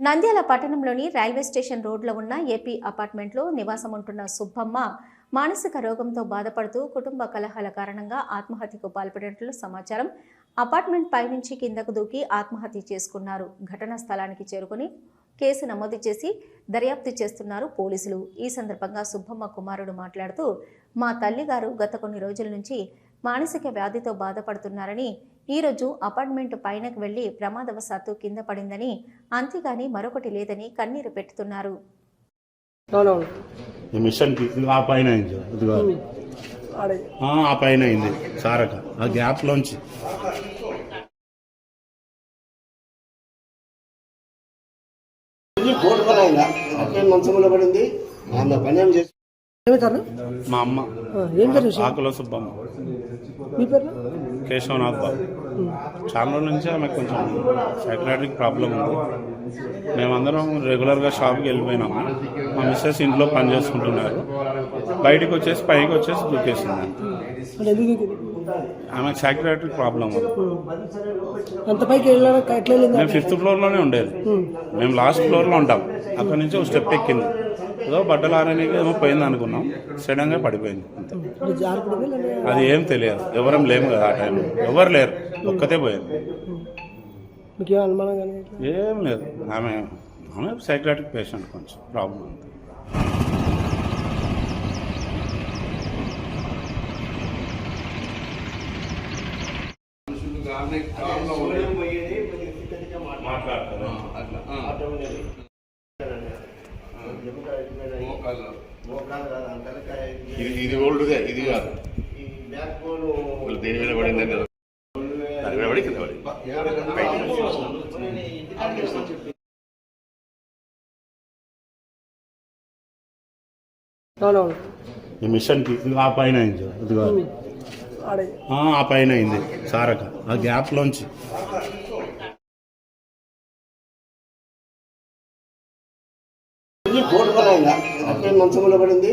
నంద్యాల పట్టణంలోని railway station రోడ్లో ఉన్న ఏపీ అపార్ట్మెంట్లో నివాసం ఉంటున్న సుబ్బమ్మ మానసిక రోగంతో బాధపడుతూ కుటుంబ కలహాల కారణంగా ఆత్మహత్యకు పాల్పడినట్లు సమాచారం. అపార్ట్మెంట్ పైనుంచి కిందకు దూకి ఆత్మహత్య చేసుకున్నారు. ఘటనా స్థలానికి చేరుకుని కేసు నమోదు చేసి దర్యాప్తు చేస్తున్నారు పోలీసులు. ఈ సందర్భంగా సుబ్బమ్మ కుమారుడు మాట్లాడుతూ మా తల్లిగారు గత కొన్ని రోజుల నుంచి మానసిక వ్యాధితో బాధపడుతున్నారని ఈరోజు అపార్ట్మెంట్ పైనకు వెళ్ళి ప్రమాదవశాత్తు కింద పడిందని అంతేగాని మరొకటి లేదని కన్నీరు పెట్టుతున్నారు. ఆ పైన అయింది సారక ఆ మంచంలో పడింది. ఆమె పని చేసి ఏమవుతారు మా అమ్మ. ఏం జరిగింది? ఆకుల సుబ్బమ్మ. మీ పేరు? కేశవనాథ్ బాబు. చాలా రోజుల నుంచి ఆమెకు కొంచెం సైక్రాటిక్ ప్రాబ్లం ఉంది. మేమందరం రెగ్యులర్గా షాప్కి వెళ్ళిపోయినాము మా మిస్సెస్ ఇంట్లో పని చేసుకుంటున్నారు. బయటకు వచ్చేసి పైకి వచ్చేసి దూకేసింది? ఆమెకు సైక్రాటిక్ ప్రాబ్లం ఉంది. అంత పైకి మేము ఫిఫ్త్ ఫ్లోర్లోనే ఉండేది. మేము లాస్ట్ ఫ్లోర్లో ఉంటాం. అక్కడి నుంచి ఒక స్టెప్ ఎక్కింది. ఏదో బట్టలు ఆరడానికి ఏమో పోయింది అనుకున్నాం. సడన్గా పడిపోయింది. అది ఏం తెలియదు. ఎవరం లేము కదా ఆ టైంలో ఎవరు లేరు. ఒక్కతే పోయింది మీకు ఏం లేదు. ఆమె ఆమె సైక్రాటిక్ పేషెంట్ కొంచెం ప్రాబ్లం ఉంది మోకాలు కాదు, ఆ తలకాయ, ఇది ఇది ఓల్డ్దే ఇది కాదు. దేని మీద పడిందని కదా దాని మీద పడి కింద పడి అవునవును ఈ ఇదిగో ఆ పైన అయింది అది. ఆ, పైన అయింది సారక. ఆ గ్యాప్ లోంచి. మంచంలో పడింది?